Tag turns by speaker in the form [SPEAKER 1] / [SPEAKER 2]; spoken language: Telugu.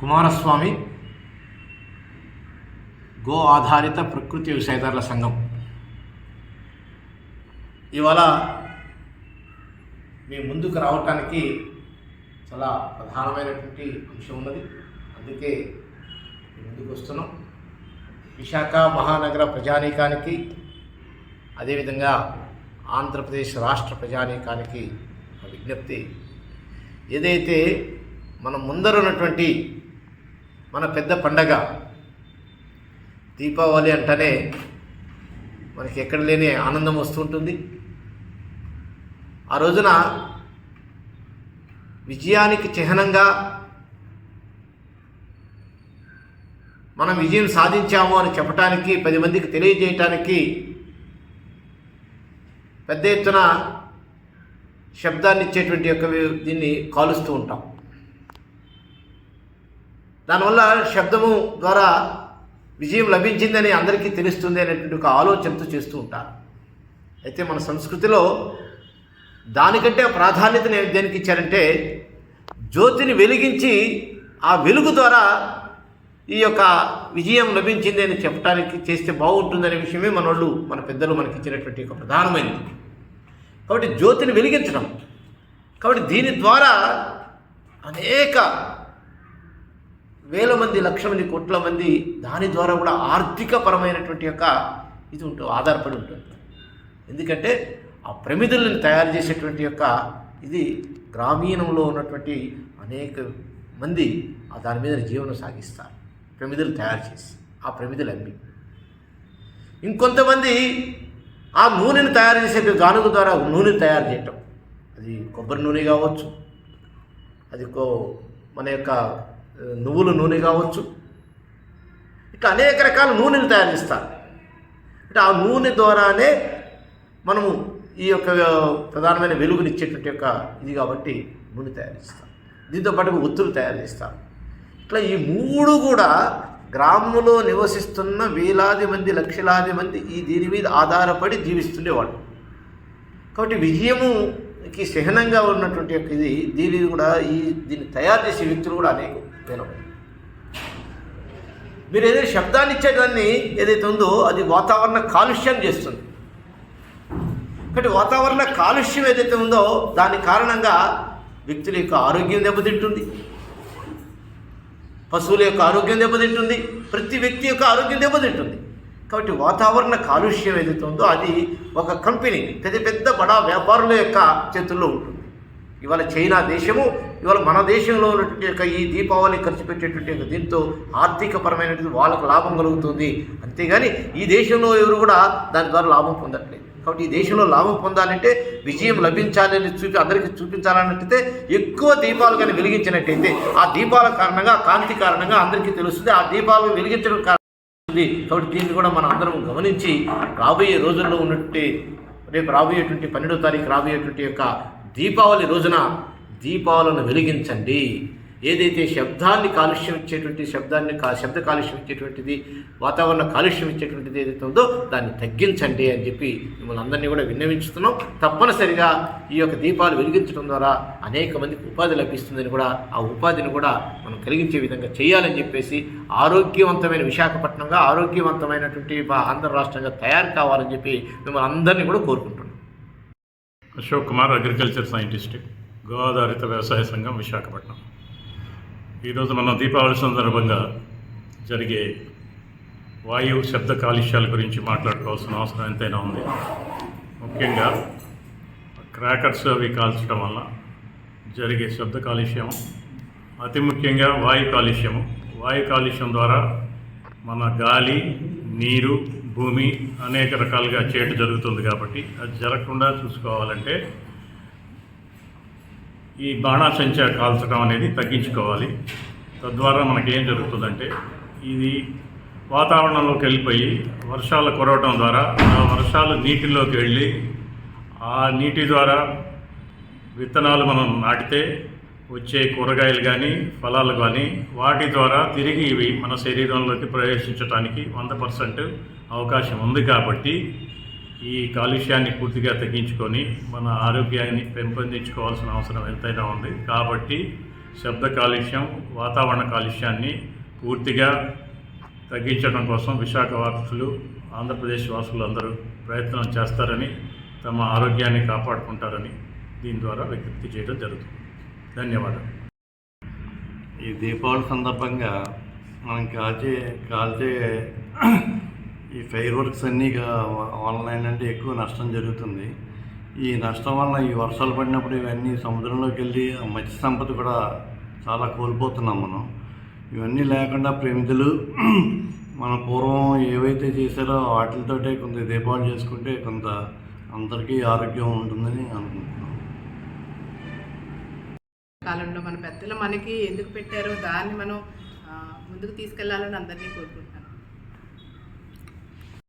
[SPEAKER 1] కుమారస్వామి గో ఆధారిత ప్రకృతి వ్యవసాయదారుల సంఘం. ఇవాళ మీ ముందుకు రావటానికి చాలా ప్రధానమైనటువంటి అంశం ఉన్నది. అందుకే ముందుకు వస్తున్నాం. విశాఖ మహానగర ప్రజానీకానికి అదేవిధంగా ఆంధ్రప్రదేశ్ రాష్ట్ర ప్రజానీకానికి ఒక విజ్ఞప్తి. ఏదైతే మన ముందర ఉన్నటువంటి మన పెద్ద పండగ. దీపావళి అంటేనే మనకి ఎక్కడ లేని ఆనందం వస్తుంటుంది ఆ రోజున విజయానికి చిహ్నంగా మనం విజయం సాధించాము అని చెప్పటానికి పది మందికి తెలియజేయటానికి పెద్ద ఎత్తున శబ్దాన్ని ఇచ్చేటువంటి యొక్క దీన్ని కాలుస్తూ ఉంటాం. దానివల్ల శబ్దము ద్వారా విజయం లభించిందని అందరికీ తెలుస్తుంది అనేటువంటి ఒక ఆలోచనతో చేస్తూ ఉంటారు. అయితే మన సంస్కృతిలో దానికంటే ప్రాధాన్యతను దేనికి ఇచ్చారంటే జ్యోతిని వెలిగించి ఆ వెలుగు ద్వారా ఈ యొక్క విజయం లభించింది అని చెప్పడానికి చేస్తే బాగుంటుందనే విషయమే మన వాళ్ళు మన పెద్దలు మనకి ఇచ్చినటువంటి ఒక ప్రధానమైనది. కాబట్టి జ్యోతిని వెలిగించడం. కాబట్టి దీని ద్వారా అనేక వేల మంది లక్షల మంది కోట్ల మంది దాని ద్వారా కూడా ఆర్థిక పరమైనటువంటి యొక్క ఇది ఉంటుంది ఆధారపడి ఉంటుంది. ఎందుకంటే ఆ ప్రమిదలను తయారు చేసేటువంటి యొక్క ఇది గ్రామీణంలో ఉన్నటువంటి అనేక మంది ఆ దాని మీద జీవనం సాగిస్తారు. ప్రమిదలు తయారు చేసి ఆ ప్రమిదలు అమ్మి. ఇంకొంతమంది ఆ నూనెను తయారు చేసే గానుగ ద్వారా నూనె తయారు చేయటం. అది కొబ్బరి నూనె కావచ్చు అది కో మన యొక్క నువ్వుల నూనె కావచ్చు. ఇట్లా అనేక రకాల నూనెలు తయారు చేస్తారు. అంటే ఆ నూనె ద్వారానే మనము ఈ యొక్క ప్రధానమైన వెలుగునిచ్చేటువంటి యొక్క ఇది కాబట్టి నూనె తయారు చేస్తాం దీంతో పాటు ఒత్తులు తయారు చేస్తాం ఇట్లా ఈ మూడు కూడా గ్రామంలో నివసిస్తున్న వేలాది మంది లక్షలాది మంది ఈ దీని మీద ఆధారపడి జీవిస్తుండేవాళ్ళు కాబట్టి విజయముకి సహనంగా ఉన్నటువంటి యొక్క ఇది దీని కూడా ఈ దీన్ని తయారు చేసే వ్యక్తులు కూడా అనేకం. నేను మీరు ఏదైతే శబ్దాన్ని ఇచ్చేదాన్ని ఏదైతే ఉందో అది వాతావరణ కాలుష్యం చేస్తుంది. కాబట్టి వాతావరణ కాలుష్యం ఏదైతే ఉందో దాని కారణంగా వ్యక్తుల యొక్క ఆరోగ్యం దెబ్బతింటుంది. పశువుల యొక్క ఆరోగ్యం దెబ్బతింటుంది. ప్రతి వ్యక్తి యొక్క ఆరోగ్యం దెబ్బతింటుంది. కాబట్టి వాతావరణ కాలుష్యం ఏదైతే ఉందో అది ఒక కంపెనీ పెద్ద పెద్ద బడా వ్యాపారుల యొక్క చేతుల్లో ఉంటుంది. ఇవాళ చైనా దేశము ఇవాళ మన దేశంలో ఉన్నటువంటి యొక్క ఈ దీపావళి ఖర్చు పెట్టేటువంటి యొక్క దీంతో ఆర్థికపరమైనటువంటి వాళ్ళకు లాభం కలుగుతుంది. అంతేగాని ఈ దేశంలో ఎవరు కూడా దాని ద్వారా లాభం పొందట్లేదు. కాబట్టి ఈ దేశంలో లాభం పొందాలంటే విజయం లభించాలని చూపి అందరికీ చూపించాలన్నట్టయితే ఎక్కువ దీపాలు కానీ వెలిగించినట్టయితే ఆ దీపాల కారణంగా కాంతి కారణంగా అందరికీ తెలుస్తుంది. ఆ దీపాలు వెలిగించడం కారణంగా ఉంది కాబట్టి దీన్ని కూడా మనం అందరం గమనించి రాబోయే రోజుల్లో ఉన్నట్టు రేపు రాబోయేటువంటి పన్నెండో తారీఖు రాబోయేటువంటి యొక్క దీపావళి రోజున దీపావళిని వెలిగించండి. ఏదైతే శబ్దాన్ని కాలుష్యం ఇచ్చేటువంటి శబ్దాన్ని కా శబ్ద కాలుష్యం ఇచ్చేటువంటిది వాతావరణ కాలుష్యం ఇచ్చేటువంటిది ఏదైతే ఉందో దాన్ని తగ్గించండి అని చెప్పి మిమ్మల్ని అందరినీ కూడా విన్నవించుతున్నాం. తప్పనిసరిగా ఈ యొక్క దీపాలు వెలిగించడం ద్వారా అనేక మందికి ఉపాధి లభిస్తుందని కూడా ఆ ఉపాధిని కూడా మనం కలిగించే విధంగా చేయాలని చెప్పేసి ఆరోగ్యవంతమైన విశాఖపట్నంగా ఆరోగ్యవంతమైనటువంటి ఆంధ్ర రాష్ట్రంగా తయారు కావాలని చెప్పి మిమ్మల్ని అందరినీ కూడా కోరుకుంటున్నాం.
[SPEAKER 2] అశోక్ కుమార్ అగ్రికల్చర్ సైంటిస్ట్ గోదారిత వ్యవసాయ సంఘం విశాఖపట్నం. ఈరోజు మనం దీపావళి సందర్భంగా జరిగే వాయు శబ్ద కాలుష్యాల గురించి మాట్లాడుకోవాల్సిన అవసరం ఎంతైనా ఉంది. ముఖ్యంగా క్రాకర్స్ అవి కాల్చడం వల్ల జరిగే శబ్ద కాలుష్యం అతి ముఖ్యంగా వాయు కాలుష్యము. వాయు కాలుష్యం ద్వారా మన గాలి నీరు భూమి అనేక రకాలుగా చేయటం జరుగుతుంది కాబట్టి అది జరగకుండా చూసుకోవాలంటే ఈ బాణాసంచ కాల్చడం అనేది తగ్గించుకోవాలి. తద్వారా మనకేం జరుగుతుందంటే ఇది వాతావరణంలోకి వెళ్ళిపోయి వర్షాలు కొరవటం ద్వారా ఆ వర్షాలు నీటిలోకి వెళ్ళి ఆ నీటి ద్వారా విత్తనాలు మనం నాటితే వచ్చే కూరగాయలు కానీ ఫలాలు కానీ వాటి ద్వారా తిరిగి ఇవి మన శరీరంలోకి ప్రవేశించడానికి వంద పర్సెంట్ అవకాశం ఉంది కాబట్టి ఈ కాలుష్యాన్ని పూర్తిగా తగ్గించుకొని మన ఆరోగ్యాన్ని పెంపొందించుకోవాల్సిన అవసరం ఎంతైనా ఉంది. కాబట్టి శబ్ద కాలుష్యం వాతావరణ కాలుష్యాన్ని పూర్తిగా తగ్గించడం కోసం విశాఖ వాసులు ఆంధ్రప్రదేశ్ వాసులు అందరూ ప్రయత్నం చేస్తారని తమ ఆరోగ్యాన్ని కాపాడుకుంటారని దీని ద్వారా విజ్ఞప్తి చేయడం జరుగుతుంది. ధన్యవాదాలు.
[SPEAKER 3] ఈ దీపావళి సందర్భంగా మనం కాల్చే కాల్చే ఈ ఫైర్ వర్క్స్ అన్నీ ఆన్లైన్ అంటే ఎక్కువ నష్టం జరుగుతుంది. ఈ నష్టం వల్ల ఈ వర్షాలు పడినప్పుడు ఇవన్నీ సముద్రంలోకి వెళ్ళి ఆ మత్స్య సంపద కూడా చాలా కోల్పోతున్నాం మనం. ఇవన్నీ లేకుండా ప్రేమితులు మన పూర్వం ఏవైతే చేశారో వాటితోటే కొంత దీపావళి చేసుకుంటే కొంత అందరికీ ఆరోగ్యం ఉంటుందని అనుకుంటున్నాం.
[SPEAKER 4] కాలంలో మన పెద్దలు మనకి ఎందుకు పెట్టారో దాన్ని మనం ముందుకు తీసుకెళ్ళాలని అందరినీ కోరుకుంటున్నాం.